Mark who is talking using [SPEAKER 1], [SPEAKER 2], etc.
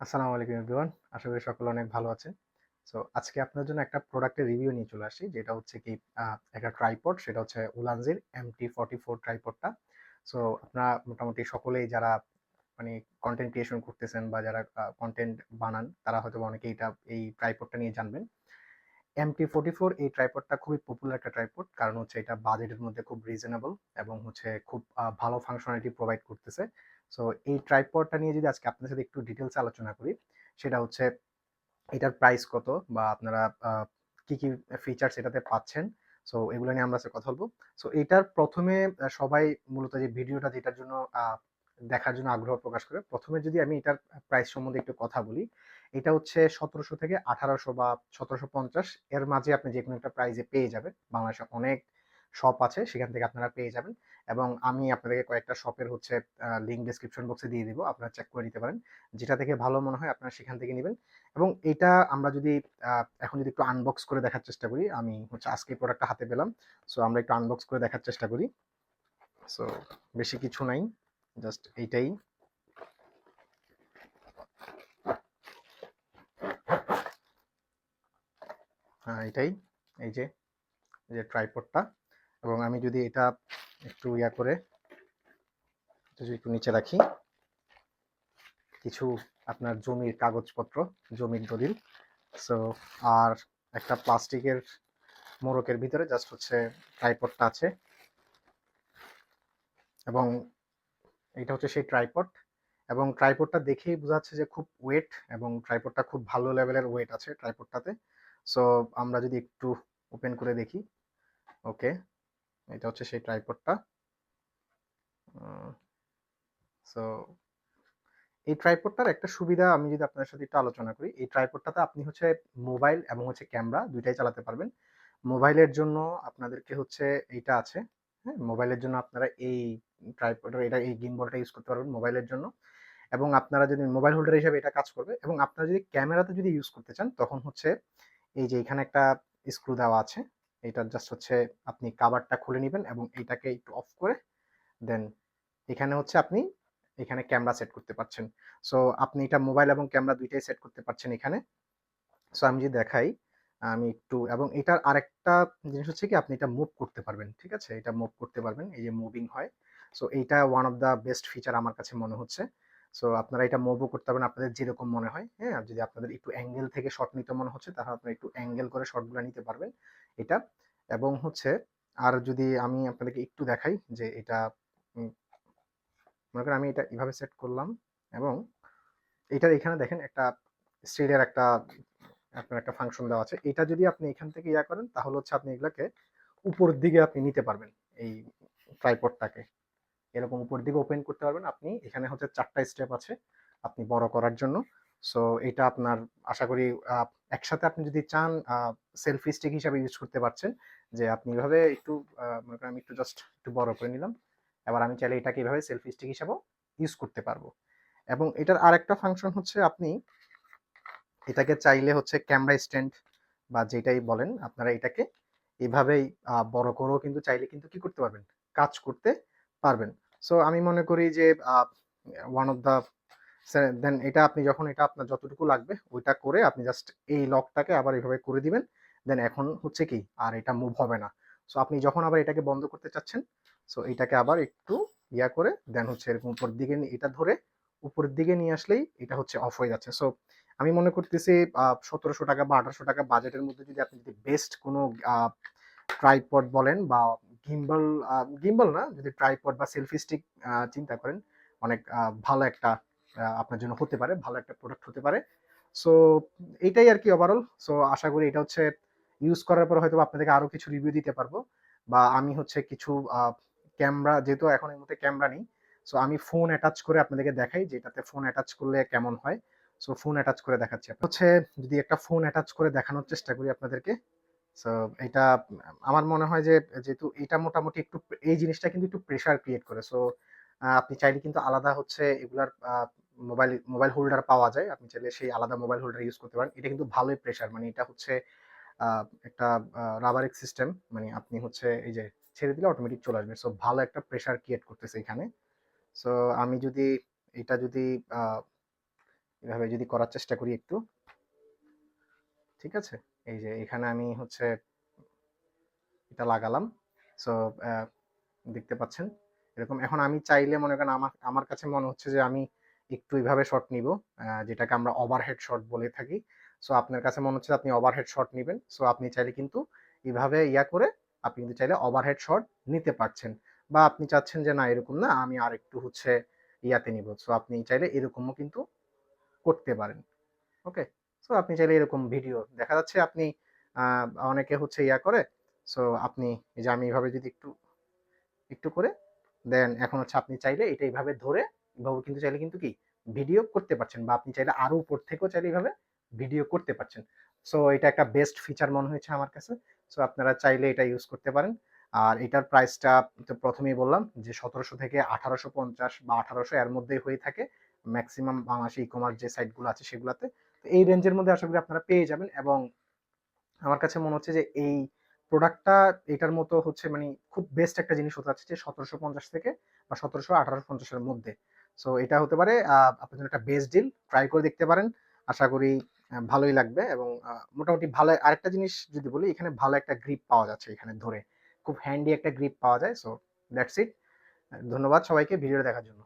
[SPEAKER 1] আসসালামু আলাইকুম এভরিওয়ান। আশা করি সকলে অনেক ভালো আছেন। সো আজকে আপনার জন্য একটা প্রোডাক্টের রিভিউ নিয়ে চলে আসি যেটা হচ্ছে কি একটা ট্রাইপড সেটা হচ্ছে উলানজির এম টি ফর্টি ফোর ট্রাইপডটা সো আপনারা মোটামুটি সকলেই যারা মানে কন্টেন্ট ক্রিয়েশন করতেছেন বা যারা কন্টেন্ট বানান, তারা হয়তো অনেকে এটা, এই ট্রাইপডটা নিয়ে জানবেন। এমটি ফোর্টি ফোর এই ট্রাইপডটা খুবই পপুলার একটা ট্রাইপড কারণ হচ্ছে এটা বাজেটের মধ্যে খুব রিজনেবল এবং হচ্ছে খুব ভালো ফাংশনালিটি প্রোভাইড করতেছে। সো এই ট্রাইপডটা নিয়ে যদি আজকে আপনাদের সাথে একটু ডিটেলস আলোচনা করি, সেটা হচ্ছে এটার প্রাইস কত বা আপনারা কি কি ফিচার্স এটাতে পাচ্ছেন? সো এগুলো নিয়ে আমরা কথা বলব। সো এটার প্রথমে সবাই মূলত যে ভিডিওটা যেটার জন্য দেখার জন্য আগ্রহ প্রকাশ করে, প্রথমে যদি আমি এটার প্রাইস সম্বন্ধে একটু কথা বলি এটা হচ্ছে সতেরোশো থেকে আঠারোশো বা সতেরোশো পঞ্চাশ। এর মাঝে আপনি যে কোনো একটা প্রাইজে পেয়ে যাবেন। বাংলাদেশে অনেক শপ আছে, সেখান থেকে আপনারা পেয়ে যাবেন। এবং আমি আপনাদেরকে কয়েকটা শপের হচ্ছে লিঙ্ক ডিসক্রিপশন বক্সে দিয়ে দিব। আপনারা চেক করে নিতে পারেন। যেটা থেকে ভালো মনে হয় আপনারা সেখান থেকে নেবেন। এবং এটা আমরা যদি এখন যদি একটু আনবক্স করে দেখার চেষ্টা করি, আমি হচ্ছে আজকে প্রোডাক্টটা হাতে পেলাম। সো আমরা একটু আনবক্স করে দেখার চেষ্টা করি। সো বেশি কিছু নাই। জাস্ট এইটাই। এটাই। এই যে এই যে ট্রাইপডটা এবং আমি যদি এটা একটু ইয়া করে একটু নিচে রাখি, কিছু আপনার জমির কাগজপত্র, জমির দলিল। সো আর একটা প্লাস্টিকের মোড়কের ভিতরে জাস্ট হচ্ছে ট্রাইপডটা আছে। এবং এটা হচ্ছে সেই ট্রাইপড এবং ট্রাইপডটা দেখেই বোঝা যাচ্ছে যে খুব ওয়েট এবং ট্রাইপডটা খুব ভালো লেভেলের ওয়েট আছে ট্রাইপডটাতে সো আমরা যদি একটু ওপেন করে দেখি ওকে এটা হচ্ছে সেই ট্রাইপডটা সো এই ট্রাইপডটার একটা সুবিধা আমি যদি আপনার সাথে একটু আলোচনা করি, এই ট্রাইপডটাতে আপনি হচ্ছে মোবাইল এবং হচ্ছে ক্যামেরা দুইটাই চালাতে পারবেন। মোবাইলের জন্য আপনাদেরকে হচ্ছে এইটা আছে হ্যাঁ? মোবাইলের জন্য আপনারা এই ট্রাইপডের এটা এই গিম্বলটা ইউজ করতে পারবেন মোবাইলের জন্য। এবং আপনারা যদি মোবাইল হোল্ডার হিসেবে এটা কাজ করবে, এবং আপনারা যদি ক্যামেরাতে যদি ইউজ করতে চান, তখন হচ্ছে এই যে এখানে একটা স্ক্রু দেওয়া আছে এটা জাস্ট হচ্ছে আপনি কাভারটা খুলে নেবেন এবং এইটাকে একটু অফ করে দেন এখানে হচ্ছে আপনি এখানে ক্যামেরা সেট করতে পারছেন। সো আপনি এটা মোবাইল এবং ক্যামেরা দুইটাই সেট করতে পারছেন এখানে। সো আমি যদি দেখাই, আমি একটু, এবং এটার আরেকটা জিনিস হচ্ছে কি, আপনি এটা মুভ করতে পারবেন, ঠিক আছে? এটা মুভ করতে পারবেন, এই যে মুভিং হয়। সো এইটা one of the best feature আমার কাছে মনে হচ্ছে। সো আপনারা এটা মুভও করতে পারবেন আপনাদের যেরকম মনে হয় হ্যাঁ? যদি আপনাদের একটু অ্যাঙ্গেল থেকে শট নিতে মনে হচ্ছে, তাহলে আপনারা একটু অ্যাঙ্গেল করে শটগুলো নিতে পারবেন এটা। এবং হচ্ছে, আর যদি আমি আপনাদেরকে একটু দেখাই যে এটা মনে করেন আমি এটা এভাবে সেট করলাম এবং এটার এখানে দেখেন একটা স্টিলের একটা, আপনার একটা ফাংশন দেওয়া আছে। এটা যদি আপনি এখান থেকে ইয়া করেন, তাহলে হচ্ছে আপনি এগুলাকে উপরের দিকে আপনি নিতে পারবেন, এই ট্রাইপডটাকে এরকম উপর দিকে ওপেন করতে পারবেন। আপনি এখানে হচ্ছে চারটা স্টেপ আছে আপনি বড় করার জন্য। সো এটা আপনার আশা করি একসাথে আপনি যদি চান সেলফি স্টিক হিসাবে ইউজ করতে পারছেন, যে আপনি এভাবে একটু মনে করেন আমি একটু জাস্ট একটু বড় করে নিলাম, এবার আমি চাইলে এটাকে এভাবে সেলফি স্টিক হিসাবেও ইউজ করতে পারব। এবং এটার আরেকটা ফাংশন হচ্ছে আপনি এটাকে চাইলে হচ্ছে ক্যামেরা স্ট্যান্ড বা যেটাই বলেন, আপনারা এটাকে এভাবেই বড় করেও কিন্তু চাইলে কিন্তু কি করতে পারবেন? কাজ করতে পারবেন। সো আমি মনে করি যে ওয়ান অফ দ্য দেন এটা আপনি যখন এটা আপনার যতটুকু লাগবে, ওইটা করে আপনি জাস্ট এই লকটাকে আবার এইভাবে করে দিবেন। দেন এখন হচ্ছে কি, আর এটা মুভ হবে না। সো আপনি যখন আবার এটাকে বন্ধ করতে চাচ্ছেন সো এটাকে আবার একটু ইয়া করে দেন হচ্ছে এরকম উপর দিকে এটা ধরে উপরের দিকে নিয়ে আসলেই এটা হচ্ছে অফ হয়ে যাচ্ছে। সো আমি মনে করতেছি সতেরোশো টাকা বা আঠারোশো টাকা বাজেটের মধ্যে যদি আপনি যদি বেস্ট কোনো ট্রাইপড বলেন বা গিম্বল গিম্বল না, যদি ট্রাইপড বা সেলফি স্টিক চিন্তা করেন, অনেক ভালো একটা আপনার জন্য হতে পারে, ভালো একটা প্রোডাক্ট হতে পারে। সো এইটাই আর কি ওভারঅল সো আশা করি এটা হচ্ছে ইউজ করার পর হয়তো আপনাদেরকে আরও কিছু রিভিউ দিতে পারব। বা আমি হচ্ছে কিছু ক্যামেরা যেহেতু এখন এই মুহূর্তে ক্যামেরা নেই সো আমি ফোন অ্যাটাচ করে আপনাদেরকে দেখাই যে এটাতে ফোন অ্যাটাচ করলে কেমন হয়। সো ফোন অ্যাটাচ করে দেখাচ্ছি। হচ্ছে, যদি একটা ফোন অ্যাটাচ করে দেখানোর চেষ্টা করি আপনাদেরকে সো এটা, আমার মনে হয় যে, যেহেতু এটা মোটামুটি একটু, এই জিনিসটা কিন্তু একটু প্রেশার ক্রিয়েট করে। সো আপনি চাইলে কিন্তু আলাদা হচ্ছে এগুলার মোবাইল মোবাইল হোল্ডার পাওয়া যায়। আপনি চাইলে সেই আলাদা মোবাইল হোল্ডার ইউজ করতে পারেন। এটা কিন্তু ভালোই প্রেশার মানে এটা হচ্ছে একটা রাবারিক সিস্টেম মানে আপনি হচ্ছে এই যে, ছেড়ে দিলে অটোমেটিক চলে আসবে। সো ভালো একটা প্রেশার ক্রিয়েট করতেছে এখানে। সো আমি যদি এটা যদি এভাবে যদি করার চেষ্টা করি একটু। ঠিক আছে? এই যে এখানে আমি হচ্ছে এটা লাগালাম। সো দেখতে পাচ্ছেন? এরকম এখন আমি চাইলে মনে করেন আমার আমার কাছে মনে হচ্ছে যে আমি একটু এইভাবে শট নিব যেটাকে আমরা ওভারহেড শট বলে থাকি। সো আপনার কাছে মনে হচ্ছে আপনি ওভারহেড শট নেবেন। সো আপনি চাইলে কিন্তু এইভাবে ইয়া করে আপনি কিন্তু চাইলে ওভারহেড শট নিতে পারছেন। বা আপনি চাচ্ছেন যে না, এরকম না, আমি আর একটু হচ্ছে ইয়াতে নিব। সো আপনি চাইলে এরকমও কিন্তু করতে পারেন। ওকে সো আপনি চাইলে এরকম ভিডিও দেখা যাচ্ছে আপনি অনেকে হচ্ছে ইয়া করে সো আপনি এই যে আমি এইভাবে যদি একটু একটু করে দেন এখন হচ্ছে আপনি চাইলে এটা এইভাবে ধরে এভাবে কিন্তু চাইলে কিন্তু কি ভিডিও করতে পারছেন বা আপনি চাইলে আরও উপর থেকেও চাইলে এইভাবে ভিডিও করতে পারছেন। সো এটা একটা বেস্ট ফিচার মনে হয়েছে আমার কাছে। সো আপনারা চাইলে এটা ইউজ করতে পারেন। আর এটার প্রাইসটা তো প্রথমেই বললাম যে সতেরোশো থেকে আঠারোশো পঞ্চাশ বা আঠারোশো এর মধ্যেই হয়ে থাকে। ম্যাক্সিমাম বাংলাদেশি ই কমার্স যে সাইটগুলো আছে সেগুলোতে। তো এই রেঞ্জের মধ্যে আশা করি আপনারা পেয়ে যাবেন এবং আমার কাছে মনে হচ্ছে যে এই প্রোডাক্টটা এটার মতো হচ্ছে মানে খুব বেস্ট একটা জিনিস হতে যাচ্ছে যে সতেরোশো পঞ্চাশ থেকে বা সতেরোশো আঠারোশো পঞ্চাশের মধ্যে। সো এটা হতে পারে আপনার জন্য একটা বেস্ট ডিল ট্রাই করে দেখতে পারেন। আশা করি ভালোই লাগবে এবং মোটামুটি ভালো আরেকটা জিনিস যদি বলি, এখানে ভালো একটা গ্রিপ পাওয়া যাচ্ছে এখানে ধরে। খুব হ্যান্ডি একটা গ্রিপ পাওয়া যায়। সো দ্যাটস ইট ধন্যবাদ সবাইকে ভিডিও দেখার জন্য।